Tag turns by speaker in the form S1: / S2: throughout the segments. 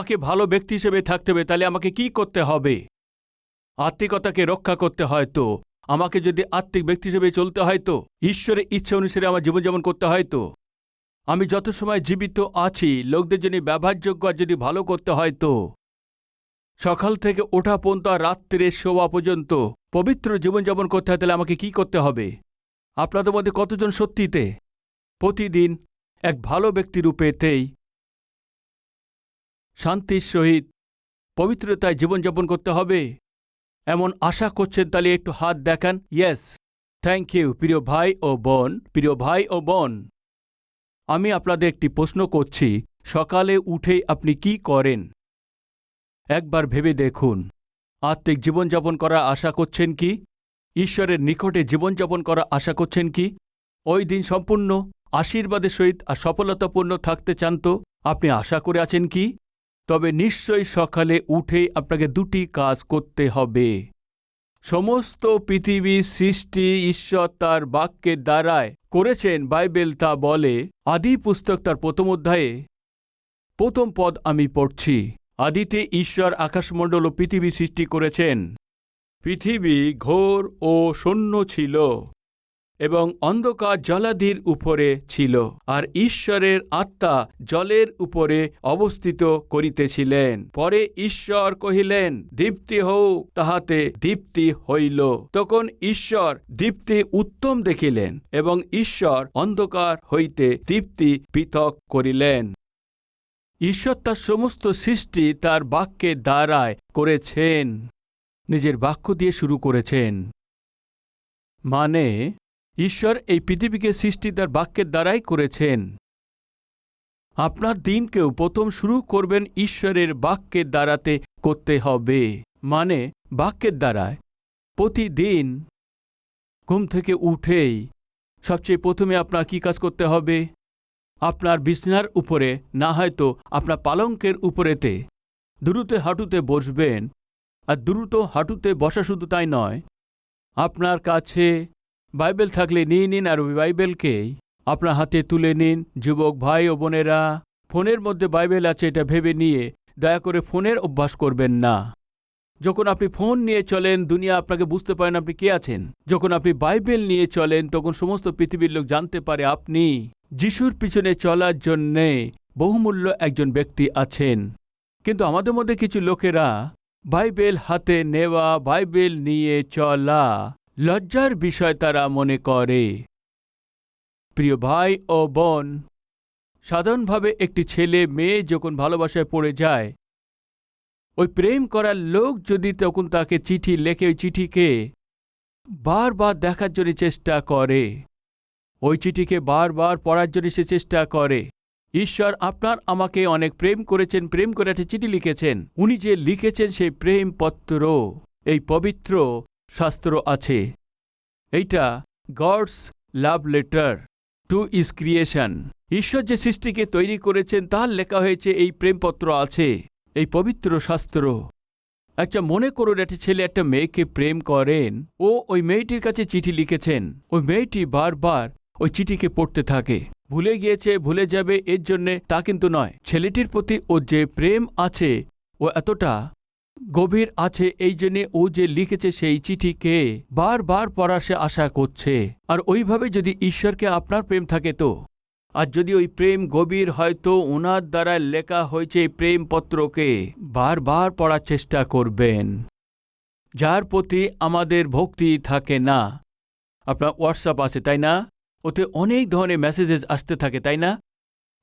S1: আমাকে ভালো ব্যক্তি হিসেবে থাকতে হবে, তাহলে আমাকে কি করতে হবে? আত্মিকতাকে রক্ষা করতে হয় তো। আমাকে যদি আত্মিক ব্যক্তি হিসেবে চলতে হয় তো, ঈশ্বরের ইচ্ছে অনুসারে আমার জীবনযাপন করতে হয় তো। আমি যত সময় জীবিত আছি, লোকদের জন্য ব্যবহারযোগ্য আর যদি ভালো করতে হয় তো। সকাল থেকে ওঠা পর্যন্ত আর রাত্রে শোয়া পর্যন্ত পবিত্র জীবনযাপন করতে হয়, তাহলে আমাকে কি করতে হবে? আপনাদের মধ্যে কতজন সত্যিতে? প্রতিদিন এক ভালো ব্যক্তিরূপেতেই শান্তির সহিত পবিত্রতায় জীবনযাপন করতে হবে। এমন আশা করছেন তাহলে একটু হাত দেখান। ইয়েস থ্যাংক ইউ প্রিয় ভাই ও বোন, প্রিয় ভাই ও বোন। আমি আপনাদের একটি প্রশ্ন করছি, সকালে উঠেই আপনি কি করেন? একবার ভেবে দেখুন। আত্মিক জীবনযাপন করা আশা করছেন কি? ঈশ্বরের নিকটে জীবনযাপন করা আশা করছেন কি? ওই দিন সম্পূর্ণ আশীর্বাদের সহিত আর সফলতাপূর্ণ থাকতে চান তো? আপনি আশা করে আছেন কি? তবে নিশ্চয়ই সকালে উঠে আপনাকে দুটি কাজ করতে হবে। সমস্ত পৃথিবীর সৃষ্টি ঈশ্বর তার বাক্যের দ্বারায় করেছেন বাইবেল তা বলে আদি পুস্তক তার প্রথম অধ্যায়ে প্রথম পদ আমি পড়ছি। আদিতে ঈশ্বর আকাশমণ্ডল ও পৃথিবী সৃষ্টি করেছেন। পৃথিবী ঘোর ও শূন্য ছিল। এবং অন্ধকার জলাধির উপরে ছিল, আর ঈশ্বরের আত্মা জলের উপরে অবস্থিত করিতেছিলেন। পরে ঈশ্বর কহিলেন, দীপ্তি হোক তাহাতে দীপ্তি হইল। তখন ঈশ্বর দীপ্তি উত্তম দেখিলেন এবং ঈশ্বর অন্ধকার হইতে দীপ্তি পৃথক করিলেন। ঈশ্বর তার সমস্ত সৃষ্টি তার বাক্যের দ্বারায় করেছেন, নিজের বাক্য দিয়ে শুরু করেছেন। মানে ঈশ্বর এই পৃথিবীকে সৃষ্টি তার বাক্যের দ্বারাই করেছেন। আপনার দিনকেও প্রথম শুরু করবেন ঈশ্বরের বাক্যের দ্বারাতে করতে হবে। মানে বাক্যের দ্বারায়। প্রতিদিন ঘুম থেকে উঠেই সবচেয়ে প্রথমে আপনার কি কাজ করতে হবে? আপনার বিছনার উপরে, না হয়তো আপনার পালঙ্কের উপরেতে। দ্রুত হাঁটুতে বসবেন। আর দ্রুত হাঁটুতে বসা শুধু তাই নয়, আপনার কাছে বাইবেল থাকলে নিয়ে নিন আর ওই বাইবেলকেই আপনার হাতে তুলে নিন। যুবক ভাই ও বোনেরা, ফোনের মধ্যে বাইবেল আছে, এটা ভেবে নিয়ে দয়া করে ফোনের অভ্যাস করবেন না। যখন আপনি ফোন নিয়ে চলেন, দুনিয়া আপনাকে বুঝতে পারেন আপনি কে আছেন। যখন আপনি বাইবেল নিয়ে চলেন, তখন সমস্ত পৃথিবীর লোক জানতে পারে আপনি যিশুর পিছনে চলার জন্যে বহুমূল্য একজন ব্যক্তি আছেন। কিন্তু আমাদের মধ্যে কিছু লোকেরা বাইবেল হাতে নেওয়া, বাইবেল নিয়ে চলা লজ্জার বিষয় তারা মনে করে। প্রিয় ভাই ও বোন, সাধারণভাবে একটি ছেলে মেয়ে যখন ভালোবাসায় পড়ে যায়, ওই প্রেম করার লোক যদি তখন তাকে চিঠি লেখে, ওই চিঠিকে বারবার দেখার জন্য চেষ্টা করে। ওই চিঠিকে বারবার পড়ার জন্য সে চেষ্টা করে। ঈশ্বর, আপনার আমাকে অনেক প্রেম করেছেন, প্রেম করে একটা চিঠি লিখেছেন। উনি যে লিখেছেন সেই প্রেম পত্র এই পবিত্র শাস্ত্র আছে। এইটা God's love letter to his creation ঈশ্বর যে সৃষ্টিকে তৈরি করেছেন, তার লেখা হয়েছে, এই প্রেমপত্র আছে। এই পবিত্র শাস্ত্র। একটা মনে করুন, একটা ছেলে একটা মেয়েকে প্রেম করেন, ও ওই মেয়েটির কাছে চিঠি লিখেছেন। ওই মেয়েটি বারবার ওই চিঠিকে পড়তে থাকে। ভুলে গিয়েছে, ভুলে যাবে, এর জন্যে তা কিন্তু নয়। ছেলেটির প্রতি ও যে প্রেম আছে, ও এতটা গভীর আছে এই জন্যে ও যে লিখেছে সেই চিঠিকে বারবার পড়া সে আশা করছে। আর ওইভাবে যদি ঈশ্বরকে আপনার প্রেম থাকে তো? আর যদি ওই প্রেম গভীর হয়তো ওনার দ্বারা লেখা হয়েছে এই প্রেমপত্রকে বারবার পড়ার চেষ্টা করবেন। যার প্রতি আমাদের ভক্তি থাকে না। আপনার হোয়াটসঅ্যাপ আছে, তাই না? ওতে অনেক ধরনের মেসেজেস আসতে থাকে, তাই না?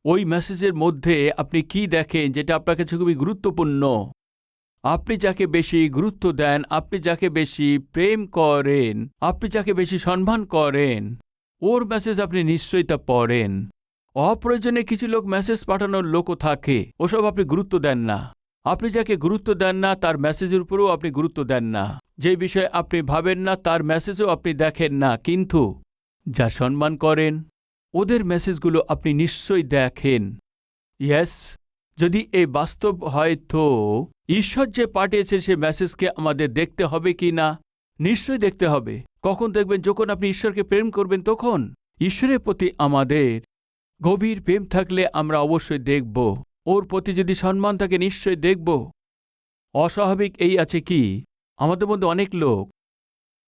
S1: ওই মেসেজের মধ্যে আপনি কি দেখেন যেটা আপনার কাছে খুবই গুরুত্বপূর্ণ? আপনি যাকে বেশি গুরুত্ব দেন, আপনি যাকে বেশি প্রেম করেন, আপনি যাকে বেশি সম্মান করেন, ওর মেসেজ আপনি নিশ্চয়ই তা পড়েন। অপ্রয়োজনে কিছু লোক মেসেজ পাঠানোর লোকও থাকে, ওসব আপনি গুরুত্ব দেন না। আপনি যাকে গুরুত্ব দেন না, তার মেসেজের উপরেও আপনি গুরুত্ব দেন না। যে বিষয়ে আপনি ভাবেন না, তার মেসেজও আপনি দেখেন না, কিন্তু যা সম্মান করেন, ওদের মেসেজগুলো আপনি নিশ্চয়ই দেখেন। ইয়েস যদি এই বাস্তব হয় তো ঈশ্বর যে পাঠিয়েছে সে মেসেজকে আমাদের দেখতে হবে কি না? নিশ্চয়ই দেখতে হবে। কখন দেখবেন? যখন আপনি ঈশ্বরকে প্রেম করবেন, তখন ঈশ্বরের প্রতি আমাদের গভীর প্রেম থাকলে আমরা অবশ্যই দেখব। ওর প্রতি যদি সম্মান থাকে নিশ্চয় দেখব। অস্বাভাবিক এই আছে কি? আমাদের মধ্যে অনেক লোক,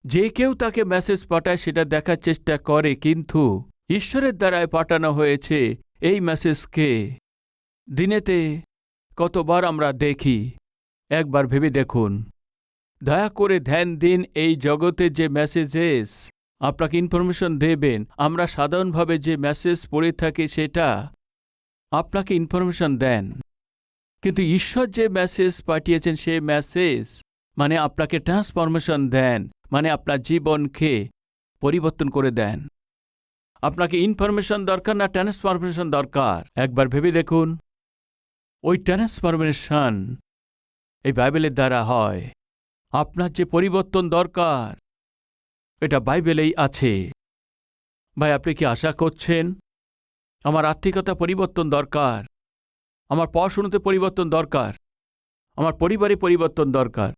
S1: যে কেউ তাকে মেসেজ পাঠায়, সেটা দেখার চেষ্টা করে, কিন্তু ঈশ্বরের দ্বারায় পাঠানো হয়েছে এই মেসেজকে। দিনেতে কতবার আমরা দেখি একবার ভেবে দেখুন। দয়া করে ধ্যান দিন এই জগতে যে মেসেজেস আপনাকে ইনফরমেশন দেবেন, আমরা সাধারণভাবে যে মেসেজ পড়ে থাকি সেটা আপনাকে ইনফরমেশন দেন। কিন্তু ঈশ্বর যে মেসেজ পাঠিয়েছেন সে মেসেজ মানে আপনাকে ট্রান্সফরমেশন দেন মানে আপনার জীবনকে পরিবর্তন করে দেন। আপনাকে ইনফরমেশন দরকার না ট্রান্সফরমেশন দরকার? একবার ভেবে দেখুন। ওই ট্রান্সফরমেশন এই বাইবেলের দ্বারা হয়। আপনার যে পরিবর্তন দরকার, এটা বাইবেলেই আছে। ভাই, আপনি কি আশা করছেন? আমার আর্থিকতা পরিবর্তন দরকার। আমার পড়াশুনোতে পরিবর্তন দরকার। আমার পরিবারে পরিবর্তন দরকার।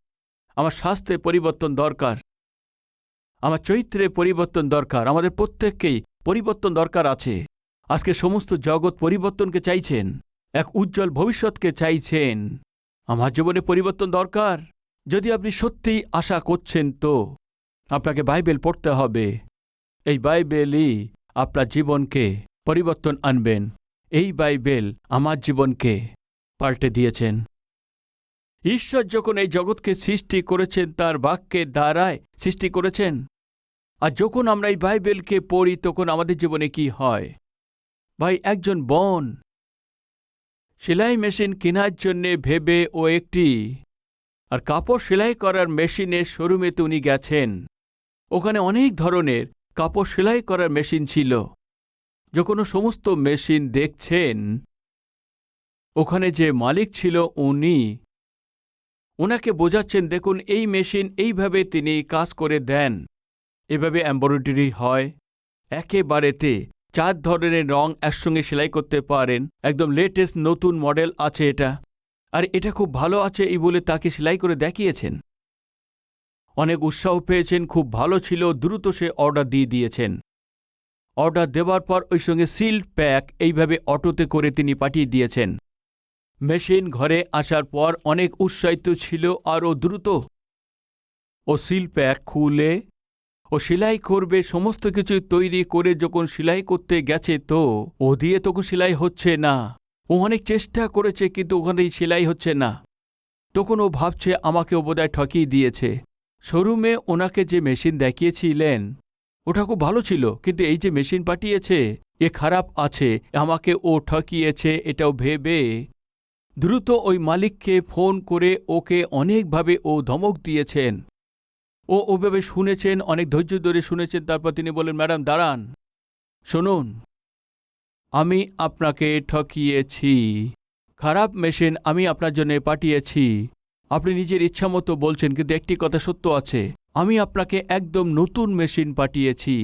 S1: আমার স্বাস্থ্যে পরিবর্তন দরকার। আমার চরিত্রে পরিবর্তন দরকার। আমাদের প্রত্যেককেই পরিবর্তন দরকার আছে। আজকে সমস্ত জগৎ পরিবর্তনকে চাইছেন। এক উজ্জ্বল ভবিষ্যৎকে চাইছেন। আমার জীবনে পরিবর্তন দরকার। যদি আপনি সত্যিই আশা করছেন তো, আপনাকে বাইবেল পড়তে হবে। এই বাইবেলই আপনার জীবনকে পরিবর্তন আনবেন। এই বাইবেল আমার জীবনকে পাল্টে দিয়েছেন। ঈশ্বর যখন এই জগৎকে সৃষ্টি করেছেন, তার বাক্যের দ্বারায় সৃষ্টি করেছেন। আর যখন আমরা এই বাইবেলকে পড়ি, তখন আমাদের জীবনে কি হয়? ভাই, একজন বন। সেলাই মেশিন কেনার জন্যে ভেবে ও একটি আর কাপড় সেলাই করার মেশিনের শোরুমেতে উনি গেছেন। ওখানে অনেক ধরনের কাপড় সেলাই করার মেশিন ছিল। যখন সমস্ত মেশিন দেখছেন। ওখানে যে মালিক ছিল উনি। ওনাকে বোঝাচ্ছেন, দেখুন, এই মেশিন এইভাবে তিনি কাজ করে দেন। এভাবে এম্ব্রয়ডারি হয়। একেবারেতে চার ধরনের রং একসঙ্গে সেলাই করতে পারেন। একদম লেটেস্ট নতুন মডেল আছে এটা। আর এটা খুব ভালো আছে এই বলে তাকে সেলাই করে দেখিয়েছেন। অনেক উৎসাহ পেয়েছেন, খুব ভালো ছিল, দ্রুত সে অর্ডার দিয়ে দিয়েছেন। অর্ডার দেওয়ার পর ওই সঙ্গে সিল্ড প্যাক এইভাবে অটোতে করে তিনি পাঠিয়ে দিয়েছেন। মেশিন ঘরে আসার পর অনেক উৎসাহিত ছিল আরও দ্রুত। ও সিল প্যাক খুলে ও সেলাই করবে, সমস্ত কিছু তৈরি করে যখন সেলাই করতে গেছে তো, ও দিয়ে তখন সেলাই হচ্ছে না। ও অনেক চেষ্টা করেছে কিন্তু ওখানেই সেলাই হচ্ছে না। তখন ও ভাবছে আমাকে ও বোধহয় ঠকিয়ে দিয়েছে। শোরুমে ওনাকে যে মেশিন দেখিয়েছিলেন, ওটা খুব ভালো ছিল, কিন্তু এই যে মেশিন পাঠিয়েছে, এ খারাপ আছে, আমাকে ও ঠকিয়েছে, এটাও ভেবে দ্রুত ওই মালিককে ফোন করে ওকে অনেকভাবে ও ধমক দিয়েছেন। ও ওভাবে শুনেছেন, অনেক ধৈর্য ধরে শুনেছেন। তারপর তিনি বলেন, ম্যাডাম, দাঁড়ান। শুনুন, আমি আপনাকে ঠকিয়েছি। খারাপ মেশিন আমি আপনার জন্য পাঠিয়েছি। আপনি নিজের ইচ্ছামতো বলছেন, কিন্তু একটি কথা সত্য আছে। আমি আপনাকে একদম নতুন মেশিন পাঠিয়েছি।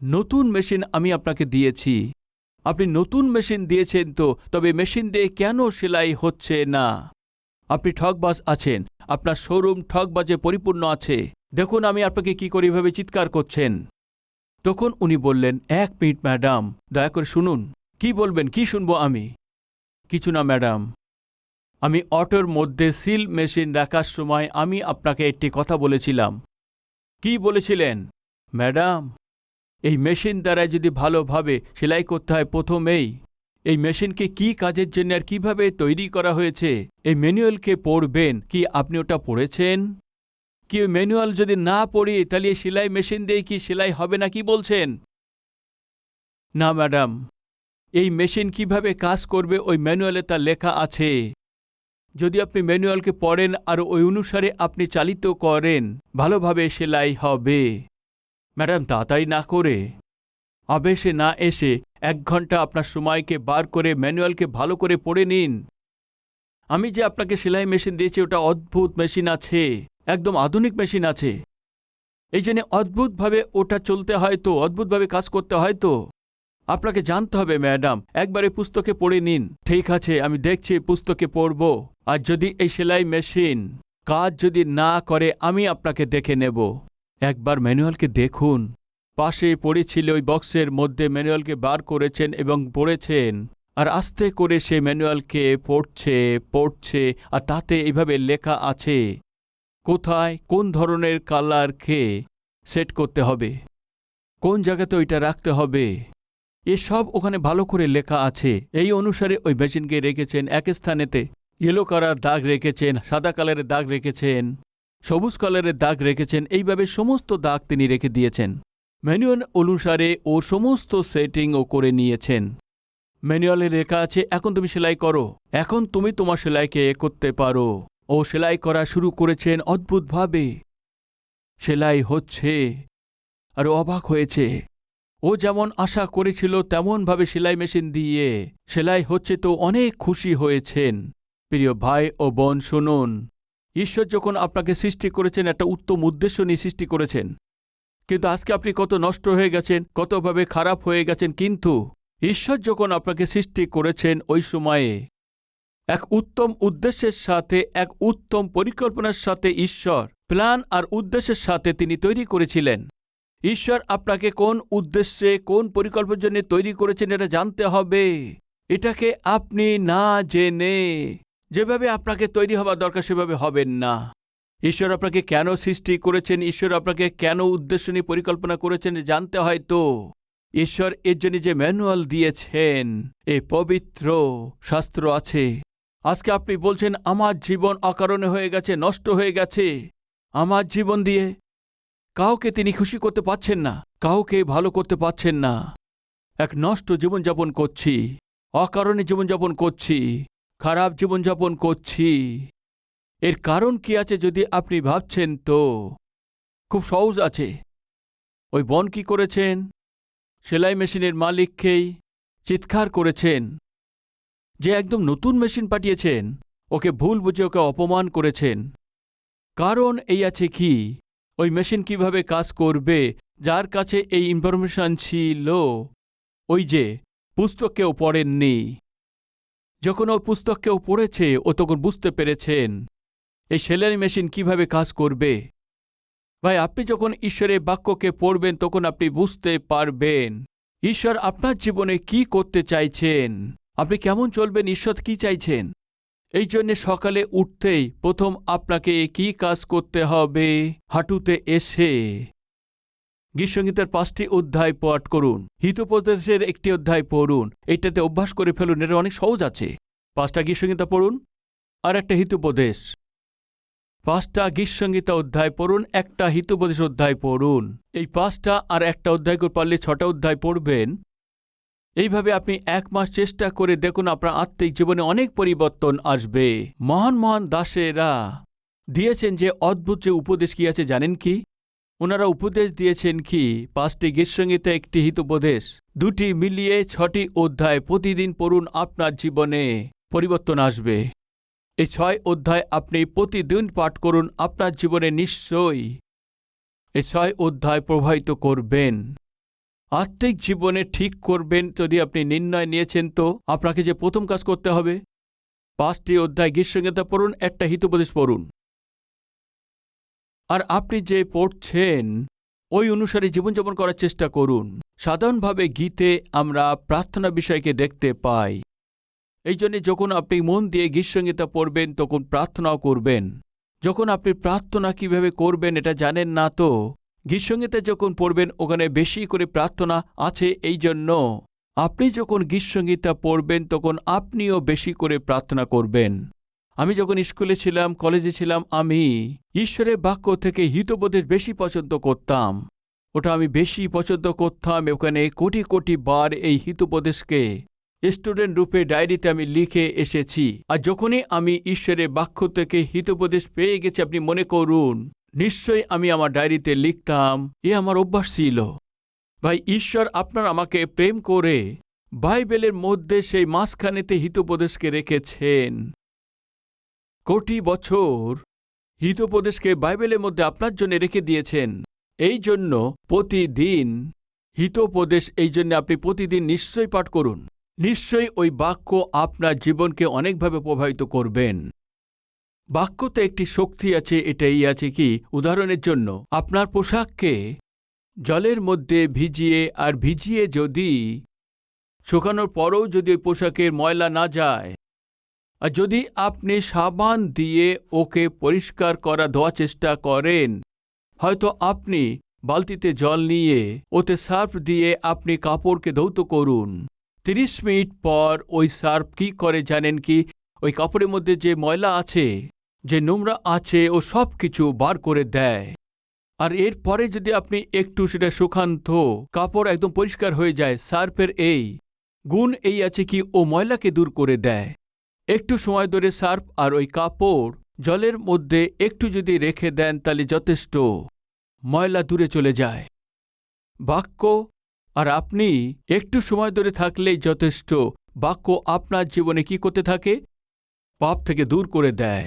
S1: নতুন মেশিন আমি আপনাকে দিয়েছি। আপনি নতুন মেশিন দিয়েছেন তো, তবে মেশিন দিয়ে কেন সেলাই হচ্ছে না? আপনি ঠকবাজ আছেন। আপনার শোরুম ঠকবাজে পরিপূর্ণ আছে। দেখুন, আমি আপনাকে কি করে এভাবে চিৎকার করছেন। তখন উনি বললেন, এক মিনিট, ম্যাডাম, দয়া করে শুনুন। কি বলবেন, কি শুনব আমি? কিছু না, ম্যাডাম। আমি অটোর মধ্যে সিল মেশিন রাখার সময় আমি আপনাকে একটি কথা বলেছিলাম। কি বলেছিলেন? ম্যাডাম, এই মেশিন দ্বারা যদি ভালোভাবে সেলাই করতে হয় প্রথমেই, এই মেশিনকে কি কাজের জন্য আর কীভাবে তৈরি করা হয়েছে, এই ম্যানুয়ালকে পড়বেন, কি আপনি ওটা পড়েছেন? কি ম্যানুয়াল যদি না পড়ি, তাহলে সেলাই মেশিন দিয়ে কি সেলাই হবে না কি বলছেন? না, ম্যাডাম। এই মেশিন কীভাবে কাজ করবে, ওই ম্যানুয়ালে তা লেখা আছে। যদি আপনি ম্যানুয়ালকে পড়েন আর ওই অনুসারে আপনি চালিত করেন, ভালোভাবে সেলাই হবে। ম্যাডাম, তাড়াতাড়ি না করে। আবেশে না এসে এক ঘণ্টা আপনার সময়কে বার করে ম্যানুয়ালকে ভালো করে পড়ে নিন। আমি যে আপনাকে সেলাই মেশিন দিয়েছি, ওটা অদ্ভুত মেশিন আছে। একদম আধুনিক মেশিন আছে। এই জন্য অদ্ভুতভাবে ওটা চলতে হয় তো, অদ্ভুতভাবে কাজ করতে হয় তো। আপনাকে জানতে হবে, ম্যাডাম, একবারে পুস্তকে পড়ে নিন। ঠিক আছে, আমি দেখছি পুস্তকে পড়ব। আর যদি এই সেলাই মেশিন কাজ যদি না করে, আমি আপনাকে দেখে নেব। একবার ম্যানুয়ালকে দেখুন। পাশে পড়েছিল ওই বক্সের মধ্যে ম্যানুয়ালকে বার করেছেন এবং পড়েছেন। আর আস্তে করে সে ম্যানুয়ালকে পড়ছে পড়ছে, আর তাতে এইভাবে লেখা আছে। কোথায় কোন ধরনের কালার খেয়ে সেট করতে হবে? কোন জায়গাতে ওইটা রাখতে হবে? এসব ওখানে ভালো করে লেখা আছে। এই অনুসারে ওই মেশিনকে রেখেছেন এক স্থানেতে। ইয়েলো কালার দাগ রেখেছেন, সাদা কালারের দাগ রেখেছেন, সবুজ কালারের দাগ রেখেছেন, এইভাবে সমস্ত দাগ তিনি রেখে দিয়েছেন। ম্যানুয়াল অনুসারে ও সমস্ত সেটিং ও করে নিয়েছেন। ম্যানুয়ালে লেখা আছে, এখন তুমি সেলাই করো। এখন তুমি তোমার সেলাইকে করতে পারো। ও সেলাই করা শুরু করেছেন অদ্ভুতভাবে। সেলাই হচ্ছে আর অবাক হয়েছে। ও যেমন আশা করেছিল, তেমনভাবে সেলাই মেশিন দিয়ে সেলাই হচ্ছে তো অনেক খুশি হয়েছেন। প্রিয় ভাই ও বোন, শুনুন। ঈশ্বর যখন আপনাকে সৃষ্টি করেছেন, একটা উত্তম উদ্দেশ্য নিয়ে সৃষ্টি করেছেন। কিন্তু আজকে আপনি কত নষ্ট হয়ে গেছেন, কতভাবে খারাপ হয়ে গেছেন, কিন্তু ঈশ্বর যখন আপনাকে সৃষ্টি করেছেন ওই সময়ে এক উত্তম উদ্দেশ্যের সাথে, এক উত্তম পরিকল্পনার সাথে ঈশ্বর, প্ল্যান আর উদ্দেশ্যের সাথে তিনি তৈরি করেছিলেন। ঈশ্বর আপনাকে কোন উদ্দেশ্যে, কোন পরিকল্পনার জন্য তৈরি করেছেন এটা জানতে হবে। এটাকে আপনি না জেনে যেভাবে আপনাকে তৈরি হওয়া দরকার সেভাবে হবেন না। ঈশ্বর আপনাকে কেন সৃষ্টি করেছেন? ঈশ্বর আপনাকে কেন উদ্দেশ্য নিয়ে পরিকল্পনা করেছেন জানতে হয় তো ঈশ্বর এর জন্য যে ম্যানুয়াল দিয়েছেন, এ পবিত্র শাস্ত্র আছে। আজকে আপনি বলছেন, আমার জীবন অকারণে হয়ে গেছে, নষ্ট হয়ে গেছে। আমার জীবন দিয়ে কাউকে তিনি খুশি করতে পারছেন না, কাউকে ভালো করতে পারছেন না। এক নষ্ট জীবনযাপন করছি, অকারণে জীবনযাপন করছি, খারাপ জীবনযাপন করছি। এর কারণ কি আছে যদি আপনি ভাবছেন তো? খুব সহজ আছে। ওই বন কি করেছেন? সেলাই মেশিনের মালিককেই চিৎকার করেছেন। যে একদম নতুন মেশিন পাঠিয়েছেন, ওকে ভুল বুঝে ওকে অপমান করেছেন। কারণ এই আছে কি? ওই মেশিন কীভাবে কাজ করবে, যার কাছে এই ইনফরমেশন ছিল? ওই যে পুস্তক কেউ পড়েননি। যখন ওর পুস্তক কেউ পড়েছে, ও তখন বুঝতে পেরেছেন, এই সেলাই মেশিন কীভাবে কাজ করবে। ভাই, আপনি যখন ঈশ্বরের বাক্যকে পড়বেন, তখন আপনি বুঝতে পারবেন, ঈশ্বর আপনার জীবনে কি করতে চাইছেন। আপনি কেমন চলবেন, ঈশ্বর কি চাইছেন? এই জন্যে সকালে উঠতেই প্রথম আপনাকে কি কাজ করতে হবে? হাঁটুতে এসে গীতসঙ্গীতের পাঁচটি অধ্যায় পাঠ করুন। হিতোপদেশের একটি অধ্যায় পড়ুন। এইটাতে অভ্যাস করে ফেলুন, এটা অনেক সহজ আছে। পাঁচটা গীতসঙ্গীতা পড়ুন, আর একটা হিতোপদেশ। পাঁচটা গীতসঙ্গীতা অধ্যায় পড়ুন, একটা হিতোপদেশ অধ্যায় পড়ুন। এই পাঁচটা আর একটা অধ্যায় করে পারলে ছটা অধ্যায় পড়বেন। এইভাবে আপনি এক মাস চেষ্টা করে দেখুন আপনার আত্মিক জীবনে অনেক পরিবর্তন আসবে। মহান মহান দাসেরা দিয়েছেন যে অদ্ভুত যে উপদেশ কি আছে জানেন কি? ওনারা উপদেশ দিয়েছেন কি? পাঁচটি গীতসঙ্গীতে একটি হিতোপদেশ, দুটি মিলিয়ে ছটি অধ্যায় প্রতিদিন পড়ুন আপনার জীবনে পরিবর্তন আসবে। এই ছয় অধ্যায় আপনি প্রতিদিন পাঠ করুন, আপনার জীবনে নিশ্চয়ই এই ছয় অধ্যায় প্রবাহিত করবেন। আত্মিক জীবনে ঠিক করবেন যদি আপনি নির্ণয় নিয়েছেন তো আপনাকে যে প্রথম কাজ করতে হবে। পাঁচটি অধ্যায় গীতসঙ্গীতা পড়ুন, একটা হিতোপদেশ পড়ুন। আর আপনি যে পড়ছেন, ওই অনুসারে জীবনযাপন করার চেষ্টা করুন। সাধারণভাবে গীতে আমরা প্রার্থনা বিষয়কে দেখতে পাই। এই জন্যে যখন আপনি মন দিয়ে গীতসঙ্গীতা পড়বেন, তখন প্রার্থনাও করবেন। যখন আপনি প্রার্থনা কীভাবে করবেন এটা জানেন না তো গীতসঙ্গীতে যখন পড়বেন, ওখানে বেশি করে প্রার্থনা আছে এই জন্য। আপনি যখন গীতসঙ্গীতা পড়বেন, তখন আপনিও বেশি করে প্রার্থনা করবেন। আমি যখন স্কুলে ছিলাম, কলেজে ছিলাম, আমি ঈশ্বরের বাক্য থেকে হিতবোধের বেশি পছন্দ করতাম। ওটা আমি বেশি পছন্দ করতাম, ওখানে কোটি কোটি বার এই হিতোপদেশকে স্টুডেন্ট রূপে ডায়েরিতে আমি লিখে এসেছি। আর যখনই আমি ঈশ্বরের বাক্য থেকে হিতোপদেশ পেয়ে গেছি, আপনি মনে করুন নিশ্চয়ই আমি আমার ডায়েরিতে লিখতাম, এ আমার অভ্যাস ছিল। ভাই, ঈশ্বর আপনার আমাকে প্রেম করে বাইবেলের মধ্যে সেই মাঝখানেতে হিতোপদেশকে রেখেছেন। কোটি বছর হিতোপদেশকে বাইবেলের মধ্যে আপনার জন্য রেখে দিয়েছেন। এই জন্য প্রতিদিন হিতোপদেশ, এই জন্য আপনি প্রতিদিন নিশ্চয়ই পাঠ করুন। নিশ্চয়ই ওই বাক্য আপনার জীবনকে অনেকভাবে প্রভাবিত করবেন। বাক্যতে একটি শক্তি আছে, এটাই আছে কি? উদাহরণের জন্য, আপনার পোশাককে জলের মধ্যে ভিজিয়ে, আর ভিজিয়ে যদি শুকানোর পরেও যদি ওই পোশাকের ময়লা না যায়, আর যদি আপনি সাবান দিয়ে ওকে পরিষ্কার করা ধোয়া চেষ্টা করেন, হয়তো আপনি বালতিতে জল নিয়ে ওতে সার্ফ দিয়ে আপনি কাপড়কে ধৌত করুন। তিরিশ মিনিট পর ওই সার্ফ কি করে জানেন কি? ওই কাপড়ের মধ্যে যে ময়লা আছে যে নোংরা আছে ও সব কিছু বার করে দেয়। আর এর পরে যদি আপনি একটু সেটা সুখান্ত কাপড় একদম পরিষ্কার হয়ে যায়, সার্ফের এই গুণ এই আছে কি ও ময়লাকে দূর করে দেয়। একটু সময় ধরে সার্ফ আর ওই কাপড় জলের মধ্যে একটু যদি রেখে দেন তাহলে যথেষ্ট ময়লা দূরে চলে যায়। বাক্য, আর আপনি একটু সময় ধরে থাকলেই যথেষ্ট। বাক্য আপনার জীবনে কি করতে থাকে? পাপ থেকে দূর করে দেয়।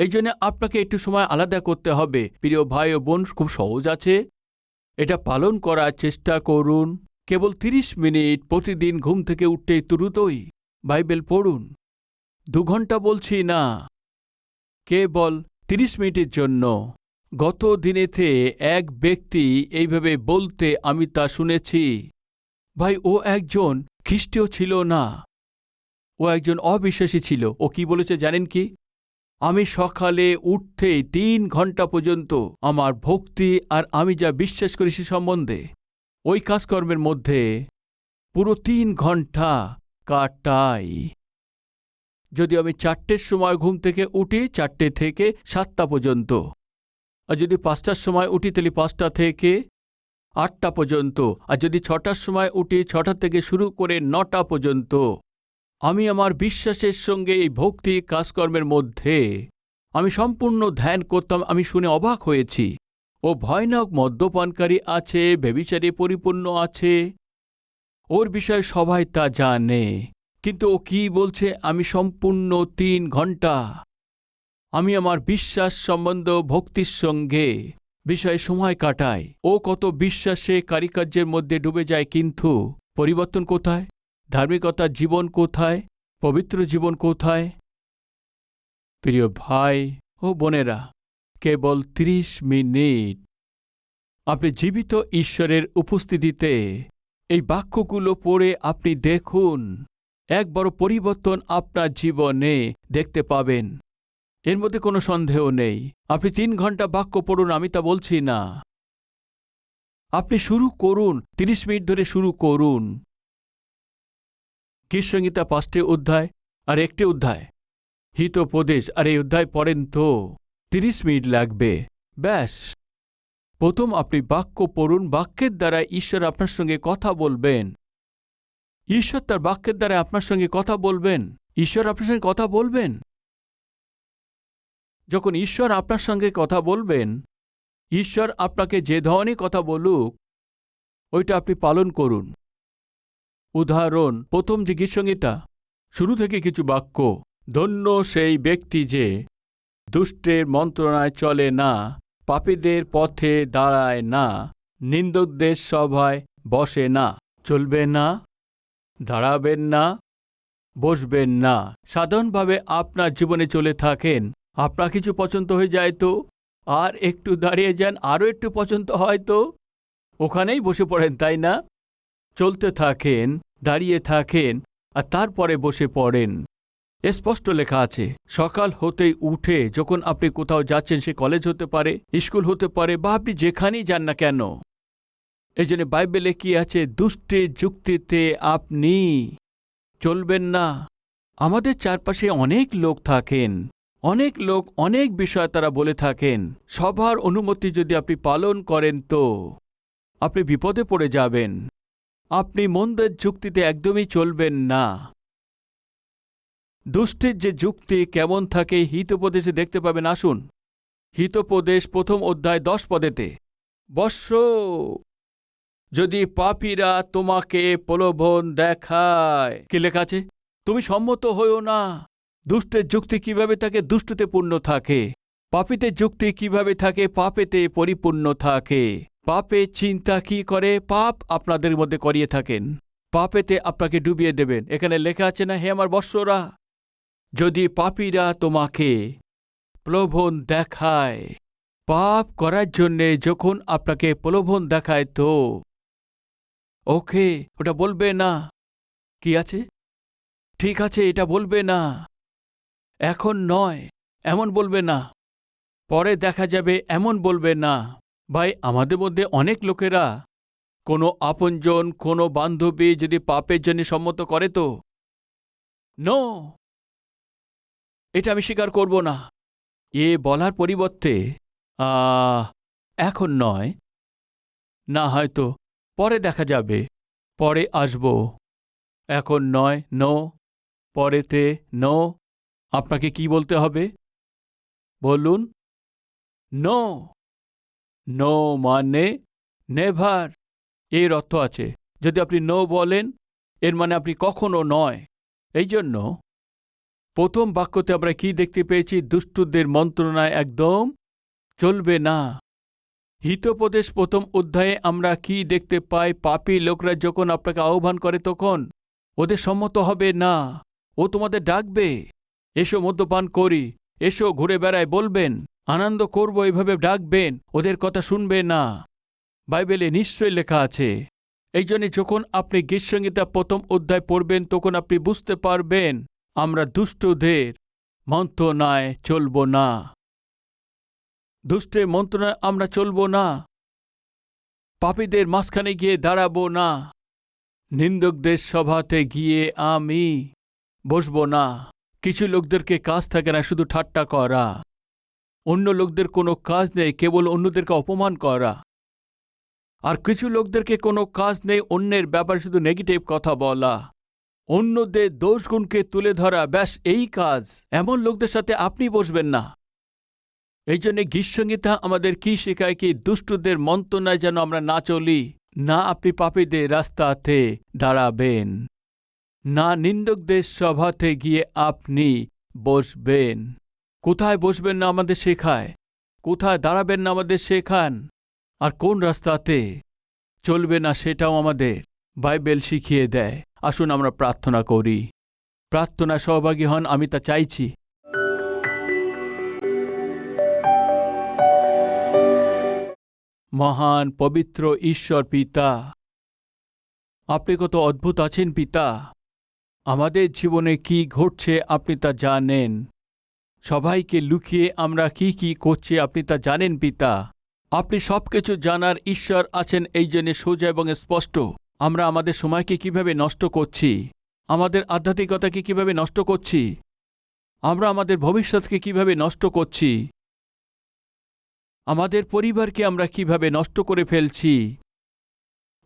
S1: এই জন্য আপনাকে একটু সময় আলাদা করতে হবে। প্রিয় ভাই ও বোন, খুব সহজ আছে। এটা পালন করার চেষ্টা করুন। কেবল ৩০ মিনিট প্রতিদিন ঘুম থেকে উঠতে দ্রুতই বাইবেল পড়ুন। দু ঘণ্টা বলছি না। কেবল ৩০ মিনিটের জন্য। গত দিনেতে এক ব্যক্তি এইভাবে বলতে আমি তা শুনেছি। ভাই, ও একজন খ্রিস্টীয় ছিল না। ও একজন অবিশ্বাসী ছিল। ও কি বলেছে জানেন কি? আমি সকালে উঠতেই তিন ঘণ্টা পর্যন্ত আমার ভক্তি আর আমি যা বিশ্বাস করি সে সম্বন্ধে ওই কাজকর্মের মধ্যে পুরো তিন ঘণ্টা কাটাই। যদি আমি চারটের সময় ঘুম থেকে উঠি, চারটে থেকে সাতটা পর্যন্ত। আর যদি পাঁচটার সময় উঠি, তাহলে পাঁচটা থেকে আটটা পর্যন্ত। আর যদি ছটার সময় উঠি, ছটা থেকে শুরু করে নটা পর্যন্ত। আমি আমার বিশ্বাসের সঙ্গে এই ভক্তি কাজকর্মের মধ্যে আমি সম্পূর্ণ ধ্যান করতাম, আমি শুনে অবাক হয়েছি। ও ভয়ানক মদ্যপানকারী আছে বেবিচারে পরিপূর্ণ আছে। ওর বিষয়ে সবাই তা জানে, কিন্তু ও কি বলছে আমি সম্পূর্ণ তিন ঘণ্টা আমি আমার বিশ্বাস সম্বন্ধ ভক্তির সঙ্গে বিষয়ে সময় কাটাই। ও কত বিশ্বাসে কারিকার্যের মধ্যে ডুবে যায়, কিন্তু পরিবর্তন কোথায়? ধার্মিকতার জীবন কোথায়? পবিত্র জীবন কোথায়? প্রিয় ভাই ও বোনেরা, কেবল ত্রিশ মিনিট। আপনি জীবিত ঈশ্বরের উপস্থিতিতে এই বাক্যগুলো পড়ে আপনি দেখুন এক বড় পরিবর্তন আপনার জীবনে দেখতে পাবেন। এর মধ্যে কোনো সন্দেহ নেই। আপনি তিন ঘণ্টা বাক্য পড়ুন, আমি তা বলছি না। আপনি শুরু করুন, তিরিশ মিনিট ধরে শুরু করুন। কীর্সংহিতা পাঁচটি অধ্যায় আর একটি অধ্যায়? হিতোপদেশ, আর এই অধ্যায় পড়েন তো। তিরিশ মিনিট লাগবে। ব্যাস। প্রথম আপনি বাক্য পড়ুন, বাক্যের দ্বারা ঈশ্বর আপনার সঙ্গে কথা বলবেন। ঈশ্বর তার বাক্যের দ্বারা আপনার সঙ্গে কথা বলবেন। ঈশ্বর আপনার সঙ্গে কথা বলবেন? যখন ঈশ্বর আপনার সঙ্গে কথা বলবেন, ঈশ্বর আপনাকে যে ধরনের কথা বলুক, ওইটা আপনি পালন করুন। উদাহরণ, প্রথম যে গীতসঙ্গীতা শুরু থেকে কিছু বাক্য। ধন্য সেই ব্যক্তি যে দুষ্টের মন্ত্রণায় চলে না, পাপীদের পথে দাঁড়ায় না, নিন্দকদের সভায় বসে না, চলবে না, দাঁড়াবেন না, বসবেন না। সাধারণভাবে আপনার জীবনে চলে থাকেন, আপনার কিছু পছন্দ হয়ে যায় তো? আর একটু দাঁড়িয়ে যান, আরও একটু পছন্দ হয় তো? ওখানেই বসে পড়েন, তাই না? চলতে থাকেন, দাঁড়িয়ে থাকেন আর তারপরে বসে পড়েন। স্পষ্ট লেখা আছে, সকাল হতেই উঠে যখন আপনি কোথাও যাচ্ছেন, সে কলেজ হতে পারে, স্কুল হতে পারে বা আপনি যেখানেই যান না কেন। এই জন্য বাইবেলে কি আছে? দুষ্টি যুক্তিতে আপনি চলবেন না। আমাদের চারপাশে অনেক লোক থাকেন, অনেক লোক, অনেক বিষয় তারা বলে থাকেন। সবার অনুমতি যদি আপনি পালন করেন তো আপনি বিপদে পড়ে যাবেন। আপনি মন্দের যুক্তিতে একদমই চলবেন না। দুষ্টের যে যুক্তি কেমন থাকে হিতোপদেশে দেখতে পাবেন, আসুন। হিতোপদেশ প্রথম অধ্যায় দশ পদেতে। বর্ষ যদি পাপীরা তোমাকে প্রলোভন দেখায়, কি লেখা আছে? তুমি সম্মত হইও না। দুষ্টের যুক্তি কীভাবে থাকে? দুষ্টতে পূর্ণ থাকে। পাপীদের যুক্তি কীভাবে থাকে? পাপেতে পরিপূর্ণ থাকে। পাপে চিন্তা কি করে? পাপ আপনাদের মধ্যে করিয়ে থাকেন। পাপেতে আপনাকে ডুবিয়ে দেবেন। এখানে লেখা আছে না, হে আমার বৎসরা, যদি পাপীরা তোমাকে প্রলোভন দেখায়, পাপ করার জন্যে যখন আপনাকে প্রলোভন দেখায় তো? ওকে, ওটা বলবে না। কি আছে? ঠিক আছে, এটা বলবে না। এখন নয়, এমন বলবে না। পরে দেখা যাবে, এমন বলবে না। ভাই, আমাদের মধ্যে অনেক লোকেরা, কোনো আপনজন, কোনো বান্ধবী যদি পাপের জন্য সম্মত করে তো? নো এটা আমি স্বীকার করব না। এ বলার পরিবর্তে এখন নয়। না, হয়তো, পরে দেখা যাবে। পরে আসব। এখন নয় নো পরেতে নো আপনাকে কি বলতে হবে? বলুন। নো নো মানে নেভার এর অর্থ আছে। যদি আপনি নো বলেন, এর মানে আপনি কখনো নয়। এই জন্য প্রথম বাক্যতে আমরা কি দেখতে পেয়েছি? দুষ্টুদের মন্ত্রণায় একদম চলবে না। হিতোপদেশ প্রথম অধ্যায়ে আমরা কি দেখতে পাই? পাপী লোকরা যখন আপনাকে আহ্বান করে তখন ওদের সম্মত হবে না। ও তোমাদের ডাকবে। এসো মদ্যপান করি। এসো ঘুরে বেড়ায় বলবেন। আনন্দ করব, এইভাবে ডাকবেন, ওদের কথা শুনবে না। বাইবেলে নিশ্চয়ই লেখা আছে, এই জন্যে যখন আপনি গীতসঙ্গীতা প্রথম অধ্যায় পড়বেন, তখন আপনি বুঝতে পারবেন, আমরা দুষ্টদের মন্ত্রণায় চলব না। দুষ্টের মন্ত্রণায় আমরা চলব না। পাপীদের মাঝখানে গিয়ে দাঁড়াবো না। নিন্দকদের সভাতে গিয়ে আমি বসব না। কিছু লোকদেরকে কাজ থাকে না, শুধু ঠাট্টা করা। অন্য লোকদের কোনো কাজ নেই, কেবল অন্যদেরকে অপমান করা। আর কিছু লোকদেরকে কোনো কাজ নেই, অন্যের ব্যাপারে শুধু নেগেটিভ কথা বলা। অন্যদের দোষগুণকে তুলে ধরা, ব্যাস এই কাজ। এমন লোকদের সাথে আপনি বসবেন না। এই জন্যে গীতসঙ্গীতা আমাদের কি শেখায় কি দুষ্টদের মন্ত্রণায় যেন আমরা না চলি, না আপনি পাপীদের রাস্তাতে দাঁড়াবেন, না নিন্দকদের সভাতে গিয়ে আপনি বসবেন। কোথায় বসবেন না আমাদের শেখায়? কোথায় দাঁড়াবেন না আমাদের শেখান? আর কোন রাস্তাতে চলবে না সেটাও আমাদের বাইবেল শিখিয়ে দেয়। আসুন আমরা প্রার্থনা করি। প্রার্থনা সহভাগী হন, আমি তা চাইছি। মহান, পবিত্র ঈশ্বর পিতা, আপনি কত অদ্ভুত আছেন পিতা। আমাদের জীবনে কি ঘটছে আপনি তা জানেন। সবাইকে লুকিয়ে আমরা কি কি করছি আপনি তা জানেন, পিতা। আপনি সবকিছু জানার ঈশ্বর আছেন এই জন্যে সোজা এবং স্পষ্ট। আমরা আমাদের সময়কে কীভাবে নষ্ট করছি? আমাদের আধ্যাত্মিকতাকে কীভাবে নষ্ট করছি? আমরা আমাদের ভবিষ্যৎকে কীভাবে নষ্ট করছি? আমাদের পরিবারকে আমরা কীভাবে নষ্ট করে ফেলছি?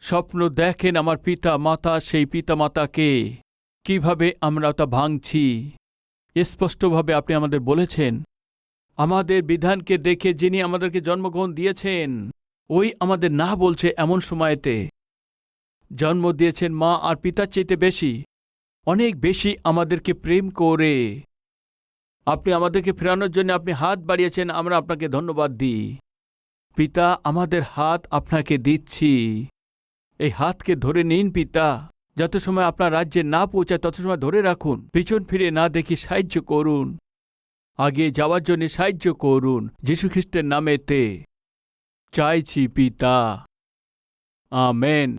S1: স্বপ্ন দেখেন আমার পিতা মাতা, সেই পিতা মাতাকে কীভাবে আমরা তা ভাঙছি? স্পষ্টভাবে আপনি আমাদের বলেছেন। আমাদের বিধানকে দেখে যিনি আমাদেরকে জন্মগ্রহণ দিয়েছেন, ওই আমাদের না বলছে এমন সময়েতে। জন্ম দিয়েছেন মা আর পিতার চাইতে বেশি, অনেক বেশি আমাদেরকে প্রেম করে। আপনি আমাদেরকে ফেরানোর জন্য আপনি হাত বাড়িয়েছেন, আমরা আপনাকে ধন্যবাদ দিই। পিতা, আমাদের হাত আপনাকে দিচ্ছি। এই হাতকে ধরে নিন পিতা। যত সময় আপনার রাজ্যে না পৌঁছায়, তত সময় ধরে রাখুন। পিছন ফিরে না দেখি সাহায্য করুন। আগে যাওয়ার জন্য সাহায্য করুন। যীশু খ্রিস্টের নামে নামেতে চাইছি পিতা। আমেন।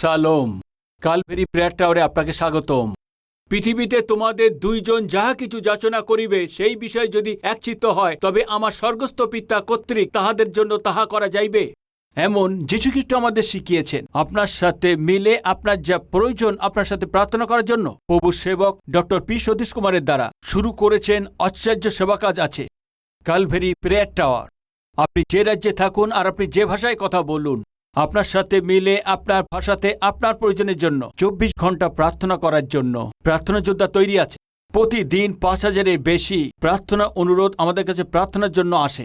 S1: সালোম। কালভেরি প্রেয়ার টাওয়ারে আপনাকে স্বাগতম। পৃথিবীতে তোমাদের দুইজন যাহা কিছু যাচনা করিবে, সেই বিষয়ে যদি একচিত্ত হয়, তবে আমার স্বর্গস্থ পিতা কর্তৃক তাহাদের জন্য তাহা করা যাইবে। এমন যীশুখ্রিস্ট আমাদের শিখিয়েছেন, আপনার সাথে মিলে আপনার যা প্রয়োজন, আপনার সাথে প্রার্থনা করার জন্য। প্রভু সেবক ডক্টর পি সতীশ কুমারের দ্বারা শুরু করেছেন আশ্চর্য সেবা কাজ আছে। Calvary prayer tower. আপনি যে রাজ্যে থাকুন আর আপনি যে ভাষায় কথা বলুন আপনার সাথে মিলে, আপনার ভাষাতে, আপনার প্রয়োজনের জন্য। চব্বিশ ঘণ্টা প্রার্থনা করার জন্য। প্রার্থনা যোদ্ধা তৈরি আছে। প্রতিদিন পাঁচ হাজারের বেশি প্রার্থনা অনুরোধ আমাদের কাছে প্রার্থনার জন্য আসে।